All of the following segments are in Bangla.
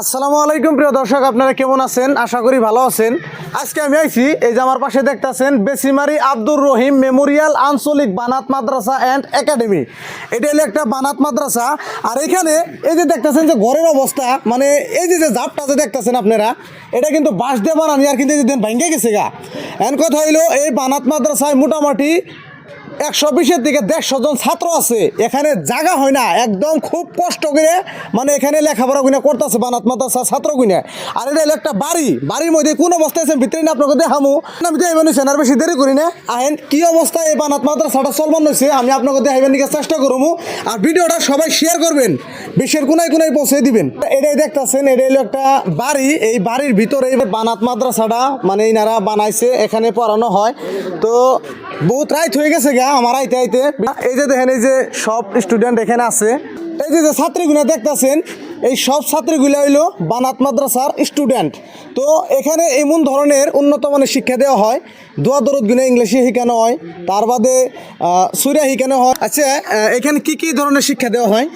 আসসালামু আলাইকুম প্রিয় দর্শক, আপনারা কেমন আছেন? আশা করি ভালো আছেন। আজকে আমি আইছি, এই যে আমার পাশে দেখতাছেন বেসিমারি আব্দুর রহিম মেমোরিয়াল আঞ্চলিক বানাত মাদ্রাসা অ্যান্ড একাডেমি। এটা হলো একটা বানাত মাদ্রাসা। আর এখানে এই যে দেখতাছেন যে ঘরের অবস্থা মানে এই যে যে জাপটা যে দেখতাছেন আপনারা, এটা কিন্তু বাঁশ দিয়ে বানানি আর কিন্তু এই যে দেন ভাঙ্গে গেছে গা। এন কথা হইল, এই বানাত মাদ্রাসায় মোটামুটি একশো বিশের দিকে দেড়শো জন ছাত্র আছে। এখানে জায়গা হয় না, একদম খুব কষ্ট করে মানে এখানে লেখাপড়া গুনে করতেছে, বানাত মাতাসা ছাত্র গুনে। আর এটা হলো একটা বাড়ি, বাড়ির মধ্যে কোন অবস্থায় আছে ভিতরে না আপনাকে দেখামু। আমি দেখাইবেন হয়েছেন আর বেশি দেরি করি না। আহেন, কি অবস্থা এই বানাত মাদ্রাসাটা চলমান হয়েছে, আমি আপনাকে দেখাইবেন চেষ্টা করব আর ভিডিওটা সবাই শেয়ার করবেন। বিশ্বের কোনায় কোনায় পৌঁছে দিবেন। এটাই দেখতাছেন এটা হলো একটা বাড়ি। এই বাড়ির ভিতরে এই বানাত মাদ্রাসাটা মানে ইনারা বানাইছে, এখানে পড়ানো হয়। তো বহুত রাইত হয়ে গেছে গা আমার আইতে আইতে। এই যে দেখেন, এই যে সব স্টুডেন্ট এখানে আছে। এই যে যে ছাত্রীগুলো দেখতাছেন, এই সব ছাত্রীগুলো হইল বানাত মাদ্রাসার স্টুডেন্ট তো এখানে এমন ধরনের উন্নত মানের শিক্ষা দেওয়া হয়। দোয়া দরদ গুনে ইংলিশে শিখানো হয়, তার বাদে সুরিয়া শিখানো হয়। আচ্ছা এখানে কি কি ধরনের শিক্ষা দেওয়া হয়?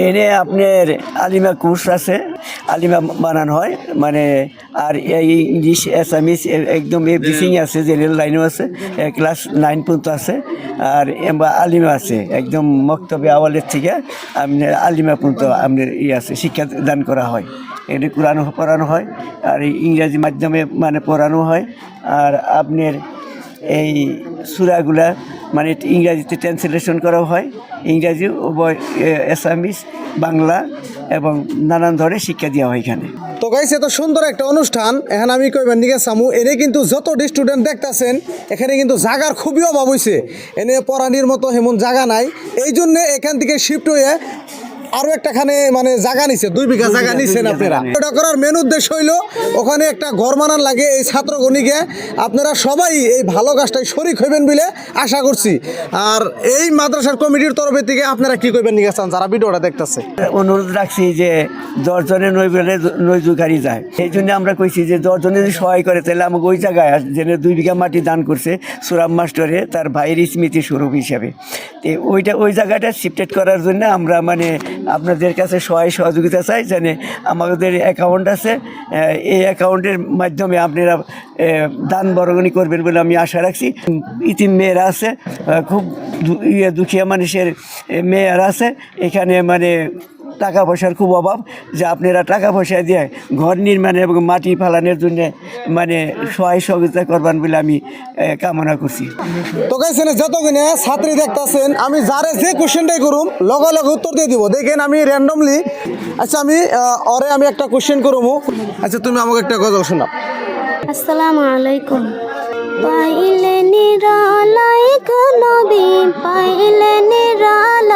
এনে আপনার আলিমা কোর্স আছে আলিমা বানানো হয় মানে আর এই ইংলিশ অ্যাসামিস এ- একদম এভরিথিং আছে জেনারেল লাইনও আছে ক্লাস নাইন পর্যন্ত আছে আর এমবা আলিমা আছে একদম মক্তবে আওয়ালের থেকে আপনার আলিমা পর্যন্ত আপনার ই আছে শিক্ষা দান করা হয়। এটি কোরআন পড়ানো হয় আর এই ইংরাজি মাধ্যমে মানে পড়ানো হয় আর আপনার এই সুরাগুলা মানে ইংরাজিতে ট্রান্সলেশন করা হয়। ইংরাজি, উভয় অ্যাসামিস বাংলা এবং নানান ধরনের শিক্ষা দেওয়া হয় এখানে। তো গাইছে এত সুন্দর একটা অনুষ্ঠান। এখানে আমি কইবেন দিকে সামু এনে কিন্তু যত স্টুডেন্ট দেখতাছেন, এখানে কিন্তু জাগার খুবই অভাব হয়েছে এনে পড়ানির মতো হেমন জাগা নাই। এই জন্যে এখান থেকে শিফট হয়ে আরও একটাখানে মানে জায়গা নিছে দুই বিঘা জায়গা নিছেন আপনারা। নিয়ে। এটা করার মেন উদ্দেশ্য হইল ওখানে একটা ঘর মানান লাগে এই ছাত্রগণিকে আপনারা সবাই এই ভালো কাজটাই শরিক হইবেন বলে আশা করছি। আর এই মাদ্রাসার কমিটির তরফে থেকে আপনারা কি করবেন নিয়ে চান? যারা ভিডিওটা দেখতেছে। অনুরোধ রাখছি যে দশজনে নই বেলে নই গাড়ি যায়। সেই জন্য আমরা কইছি যে দশজনে যদি সহায় করে তাহলে আমাকে ওই জায়গায় যেন দুই বিঘা মাটি দান করছে সুরাম মাস্টারে তার ভাইয়ের স্মৃতি স্বরূপ হিসাবে। তো ওইটা ওই জায়গাটা শিফটেড করার জন্য আমরা মানে আপনাদের কাছে সহায় সহযোগিতা চাই জানে আমাদের অ্যাকাউন্ট আছে। এই অ্যাকাউন্টের মাধ্যমে আপনারা দান বরগণি করবেন বলে আমি আশা রাখছি। ইতিম মেয়েরা আছে খুব ইয়ে দুঃখিয়া মানুষের মেয়েরা আছে। এখানে মানে টাকা পয়সার খুব অভাব যে আপনারা টাকা পয়সা দিয়ে ঘর নির্মাণে এবং মাটি ফালানোর জন্য মানে সহায় সহযোগিতা করবেন বলে আমি কামনা করছি। তো গাইছে যতক্ষণে ছাত্রী দেখতাছেন আমি যারে যে কোশ্চেনটাই করুম লগে লগে উত্তর দিয়ে দিব। দেখেন আমি র্যান্ডমলি আচ্ছা আমি ওরে আমি একটা কোশ্চেন করব আচ্ছা তুমি আমাকে একটা গজল শোনাও। আসসালামু আলাইকুম। পাইলে নিরালায় নবী পাইলে নিরালায়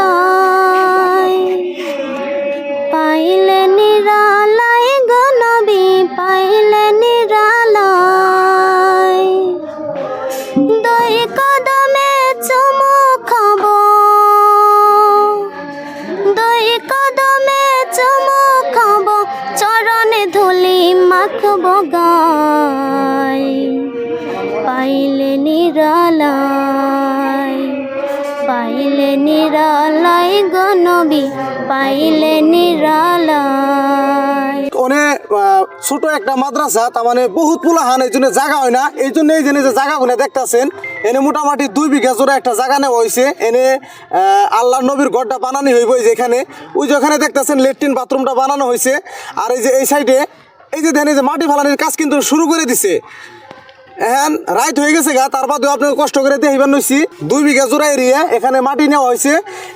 মাখবো গায় পাইলে নিরালায় পাইলে নিরালায় গনবী পাইলে নিরালায়। অনেক ছোট একটা মাদ্রাসা, তার মানে বহুত পুলাহান, এই জন্য জায়গা হয় না। এই জন্য এই যে জায়গাগুলো দেখতাছেন, এনে মোটামুটি দুই বিঘা জোরে একটা জায়গা নেওয়া হয়েছে এনে আল্লাহ নবীর ঘরটা বানানো হইব এই যে ওই যে ওখানে দেখতাছেন লেট্রিন বাথরুমটা বানানো হয়েছে আর এই যে এই সাইডে এই যে দেখেন যে মাটি ফালানির কাজ কিন্তু শুরু করে দিছে। এখন রাইট হয়ে গেছে গা তার বাদেও আপনাকে কষ্ট করে দেখিবার নইছি। দুই বিঘা জোড়া এরিয়া এখানে মাটি নেওয়া হয়েছে।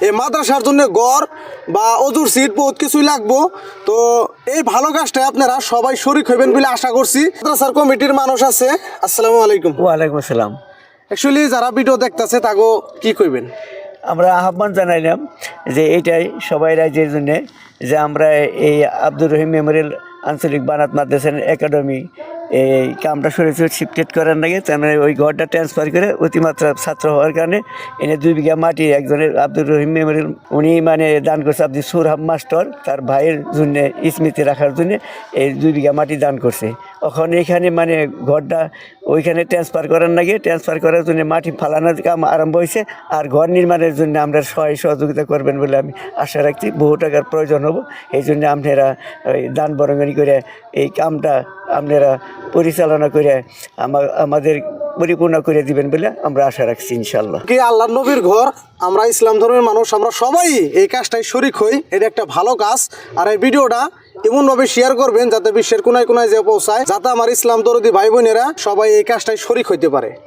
এই মাদ্রাসার জন্য গড় বা অজুর সিট বহুত কিছুই লাগবো। তো এই ভালো কাজটা আপনারা সবাই শরিক হইবেন বলে আশা করছি। মাদ্রাসার কমিটির মানুষ আছে। আসসালামু আলাইকুম। ওয়ালাইকুম আসসালাম। অ্যাকচুয়ালি যারা ভিডিও দেখতেছে তাকে কি কইবেন? আমরা আহ্বান জানাইলাম যে এটাই সবাই রাজ্যের জন্য যে আমরা এই আব্দুর রহিম মেমোরিয়াল আঞ্চলিক বানাত মাদ্রাসার একাডেমি। এই কামটা সরেছে শিফটেড করার লাগে তার মানে ওই ঘরটা ট্রান্সফার করে অতিমাত্রা ছাত্র হওয়ার কারণে এনে দুই বিঘা মাটি একজনের আব্দুর রহিম মেমোরিয়াল উনি মানে দান করছে আব্দুল সুরহাব মাস্টার, তার ভাইয়ের জন্য স্মৃতি রাখার জন্য এই দুই বিঘা মাটি দান করছে। ওখানে এখানে মানে ঘরটা ওইখানে ট্রান্সফার করার লাগে ট্রান্সফার করার জন্য মাটি ফালানোর কাম আরম্ভ হয়েছে, আর ঘর নির্মাণের জন্য আমরা সহায় সহযোগিতা করবেন বলে আমি আশা রাখছি, বহু টাকার প্রয়োজন হব, এই জন্য আপনারা ওই দান বরঙ্গনি করে এই কামটা আপনারা পরিচালনা করে আমা- আমাদের পরিপূর্ণ করে দিবেন বলে আমরা আশা রাখছি ইনশাল্লাহ কি আল্লাহ নবীর ঘর, আমরা ইসলাম ধর্মের মানুষ, আমরা সবাই এই কাজটাই শরিক হই, এটা একটা ভালো কাজ। আর এই ভিডিওটা এমনভাবে শেয়ার করবেন যাতে বিশ্বের কোনায় কোনায় যে পৌঁছায়, যাতে আমার ইসলাম দরদি ভাই বোনেরা সবাই এই কাজটাই শরিক হইতে পারে।